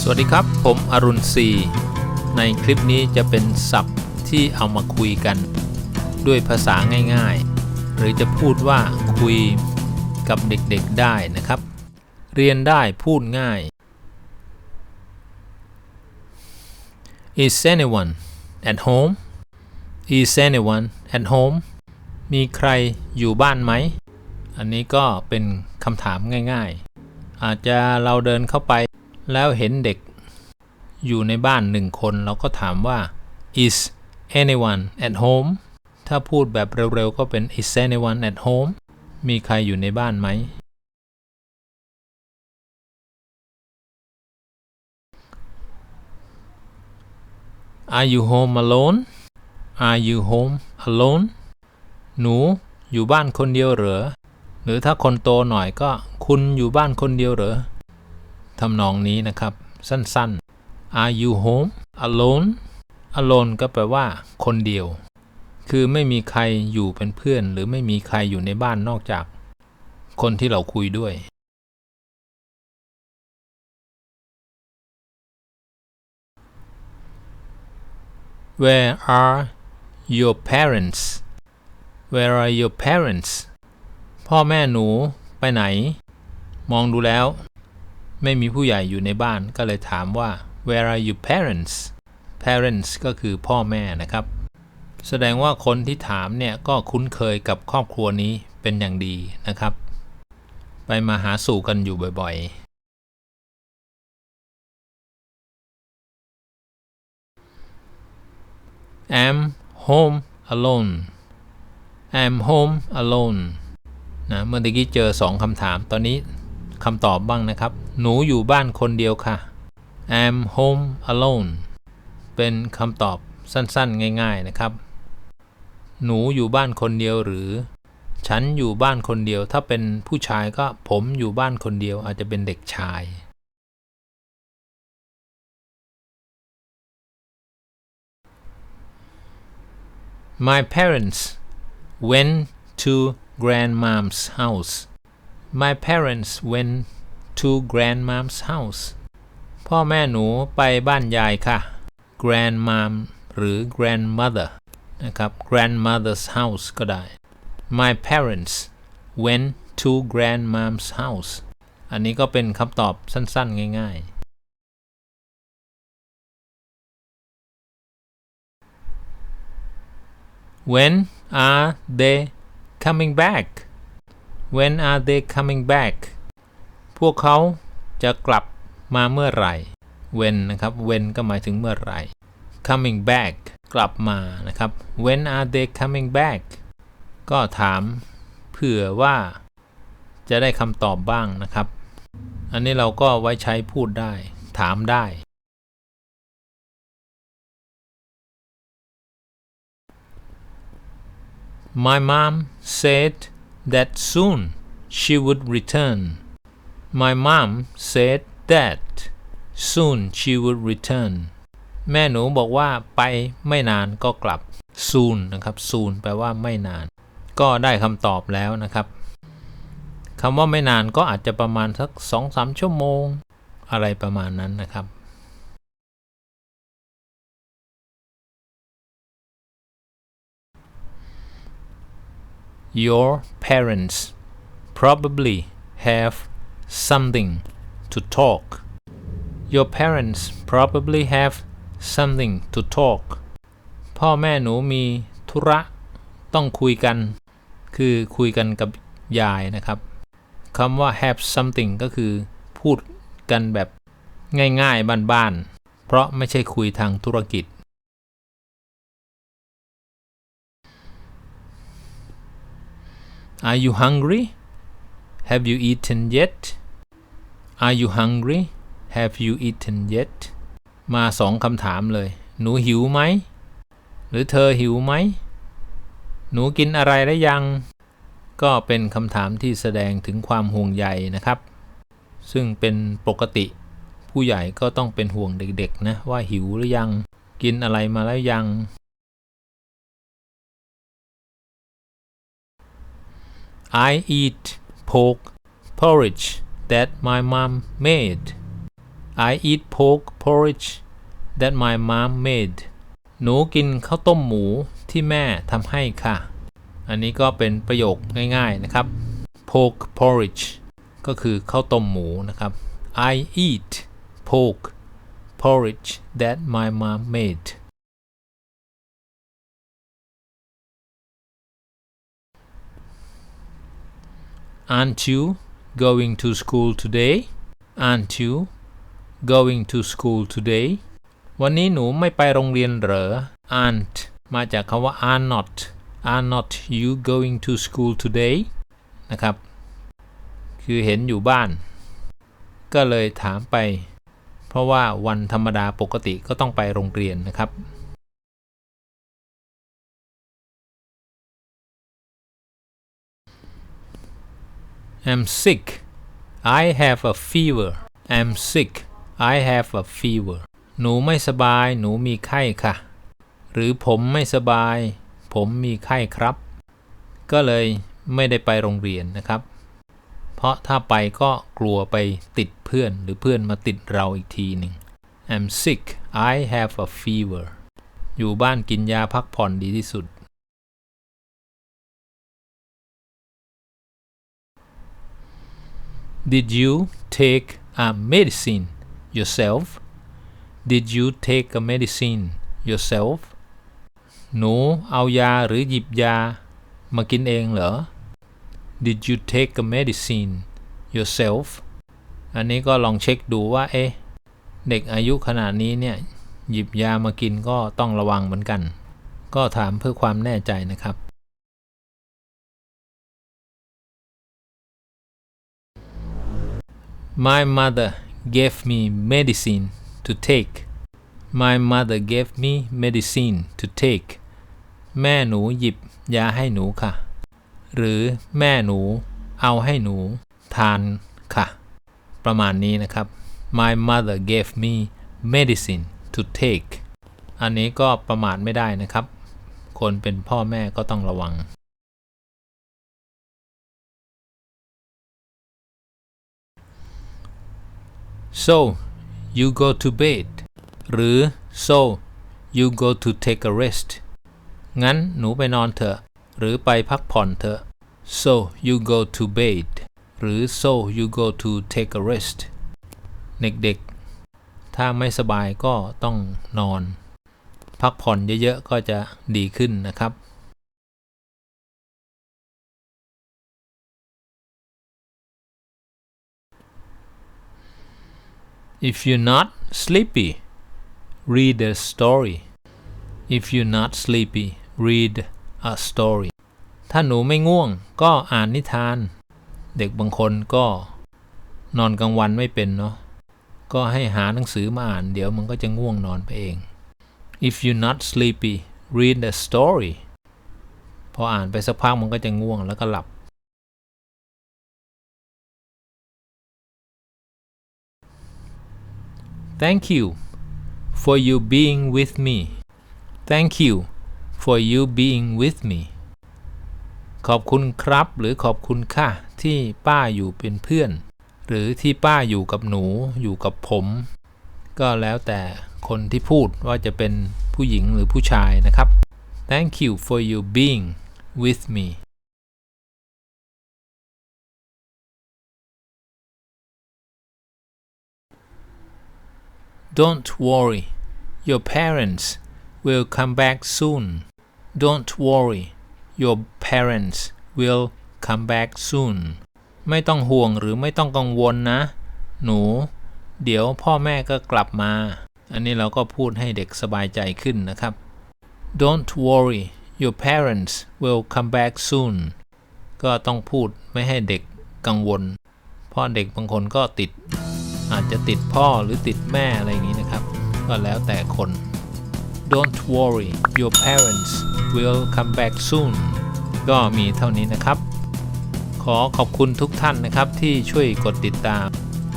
สวัสดีครับ ผมอรุณศรีในคลิปนี้จะเป็นศัพท์ที่เอามาคุยกัน ด้วยภาษาง่ายๆ หรือจะพูดว่าคุยกับเด็กๆได้นะครับ เรียนได้พูดง่าย Is anyone at home Is anyone at home มีใครอยู่บ้านไหม อันนี้ก็เป็นคำถามง่ายๆ อาจจะเราเดินเข้าไป แล้วเห็นเด็ก อยู่ในบ้านหนึ่งคนเราก็ถามว่า is anyone at home ถ้าพูดแบบเร็วๆ ก็เป็น is anyone at home มีใครอยู่ในบ้านไหม Are you home alone Are you home alone หนูอยู่บ้านคนเดียวเหรอ หรือถ้าคนโตหน่อยก็ คุณอยู่บ้านคนเดียวเหรอทำนองนี้นะครับ สั้นๆ Are you home alone alone ก็แปลว่า คนเดียว คือไม่มีใครอยู่เป็นเพื่อน หรือไม่มีใครอยู่ในบ้านนอกจาก คนที่เราคุยด้วย Where are your parents Where are your parents พ่อแม่หนูไปไหน มองดูแล้ว ไม่มีผู้ใหญ่อยู่ในบ้านก็เลยถามว่า where are your parents parents ก็คือพ่อแม่นะครับ แสดงว่าคนที่ถามเนี่ยก็คุ้นเคยกับครอบครัวนี้เป็นอย่างดีนะครับ ไปมาหาสู่กันอยู่บ่อยๆ am home alone am home alone นะเมื่อกี้เจอสองคำถามตอนนี้ คำตอบบ้างนะครับ หนูอยู่บ้านคนเดียวค่ะ am home alone เป็นคำตอบสั้นๆ ง่าย ๆนะครับ หนูอยู่บ้านคนเดียวหรือ ฉันอยู่บ้านคนเดียว ถ้าเป็นผู้ชายก็ผมอยู่บ้านคนเดียวอาจจะเป็นเด็กชาย My parents went to grandmom's house My parents went to grandmom's house พ่อแม่หนูไปบ้านยายค่ะ grandmom หรือ grandmother นะครับ grandmother's house ก็ได้ My parents went to grandmom's house อันนี้ก็เป็นคำตอบสั้น ๆ ง่าย ๆ When are they coming back When are they coming back พวกเขาจะกลับมาเมื่อไหร่ when นะครับ when ก็หมายถึงเมื่อไหร่ coming back กลับมานะครับ when are they coming back ก็ถามเผื่อว่าจะได้คำตอบบ้างนะครับ อันนี้เราก็ไว้ใช้พูดได้ ถามได้ My mom said that soon she would return. My mom said that soon she would return. แม่หนูบอกว่าไปไม่นานก็กลับ soon นะครับ soon แปลว่าไม่นาน ก็ได้คำตอบแล้วนะครับคำว่าไม่นานก็อาจจะประมาณสัก 2-3 ชั่วโมง อะไรประมาณนั้นนะครับ Your parents probably have something to talk. Your parents probably have something to talk. พ่อแม่หนูมีธุระต้องคุยกัน คือคุยกันกับยายนะครับคำว่า have something ก็คือพูดกันแบบง่ายๆบ้านๆเพราะไม่ใช่คุยทางธุรกิจ Are you hungry? Have you eaten yet? Are you hungry? Have you eaten yet? มาสองคำถามเลย หนูหิวไหม หรือเธอหิวไหม หนูกินอะไรแล้วยัง ก็เป็นคำถามที่แสดงถึงความห่วงใยนะครับ ซึ่งเป็นปกติ ผู้ใหญ่ก็ต้องเป็นห่วงเด็กๆนะว่าหิวหรือยัง กินอะไรมาแล้วยัง I eat pork porridge that my mom made I eat pork porridge that my mom made หนูกินข้าวต้มหมูที่แม่ทำให้ค่ะ อันนี้ก็เป็นประโยคง่ายๆนะครับ pork porridge ก็คือข้าวต้มหมูนะครับ I eat pork porridge that my mom made Aren't you going to school today? Aren't you going to school today? วันนี้หนูไม่ไปโรงเรียนเหรอ Aren't มาจากคำว่า are not are not you going to school today นะครับ คือเห็นอยู่บ้าน ก็เลยถามไป เพราะว่าวันธรรมดาปกติก็ต้องไปโรงเรียนนะครับ I'm sick I have a fever I'm sick I have a fever หนูไม่สบาย หนูมีไข้ค่ะ หรือผมไม่สบาย ผมมีไข้ครับ ก็เลยไม่ได้ไปโรงเรียนนะครับ เพราะถ้าไปก็กลัวไปติดเพื่อนหรือเพื่อนมาติดเราอีกทีหนึ่ง I'm sick I have a fever อยู่บ้านกินยาพักผ่อนดีที่สุด Did you take a medicine yourself? Did you take a medicine yourself? หนูเอายาหรือหยิบยามากินเองเหรอ Did you take a medicine yourself? อันนี้ก็ลองเช็คดูว่าเอ๊ะเด็กอายุขนาดนี้เนี่ยหยิบยามากินก็ต้องระวังเหมือนกัน ก็ถามเพื่อความแน่ใจนะครับ My mother gave me medicine to take. My mother gave me medicine to take. แม่หนูหยิบยาให้หนูค่ะ หรือแม่หนูเอาให้หนูทานค่ะ ประมาณนี้นะครับ My mother gave me medicine to take อันนี้ก็ประมาทไม่ได้นะครับ คนเป็นพ่อแม่ก็ต้องระวัง so you go to bed หรือ so you go to take a rest งั้นหนูไปนอนเถอะ หรือไปพักผ่อนเถอะ so you go to bed หรือ so you go to take a rest เด็กๆ ถ้าไม่สบายก็ต้องนอน พักผ่อนเยอะๆ ก็จะดีขึ้นนะครับ If you're not sleepy, read a story. If you're not sleepy, read a story. ถ้าหนูไม่ง่วงก็อ่านนิทาน เด็กบางคนก็นอนกลางวันไม่เป็นเนาะ ก็ให้หาหนังสือมาอ่าน เดี๋ยวมันก็จะง่วงนอนไปเอง If you're not sleepy, read a story. พออ่านไปสักพักมันก็จะง่วงแล้วก็หลับ Thank you for you being with me. Thank you for you being with me. ขอบคุณครับ หรือขอบคุณค่ะที่ป้าอยู่เป็นเพื่อน หรือที่ป้าอยู่กับหนูอยู่กับผม ก็แล้วแต่คนที่พูดว่าจะเป็นผู้หญิงหรือผู้ชายนะครับ Thank you for you being with me. Don't worry, your parents will come back soon. Don't worry, your parents will come back soon. ไม่ต้องห่วงหรือไม่ต้องกังวลนะ หนู เดี๋ยวพ่อแม่ก็กลับมา อันนี้เราก็พูดให้เด็กสบายใจขึ้นนะครับ Don't worry, your parents will come back soon. ก็ต้องพูดไม่ให้เด็กกังวล เพราะเด็กบางคนก็ติด อาจจะติดพ่อหรือติดแม่อะไรอย่างนี้นะครับ ก็แล้วแต่คน Don't worry your parents will come back soon ก็มีเท่านี้นะครับ ขอขอบคุณทุกท่านนะครับที่ช่วยกดติดตาม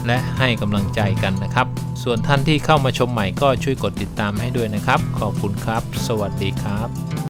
และให้กำลังใจกันนะครับ ส่วนท่านที่เข้ามาชมใหม่ก็ช่วยกดติดตามให้ด้วยนะครับ ขอบคุณครับ สวัสดีครับ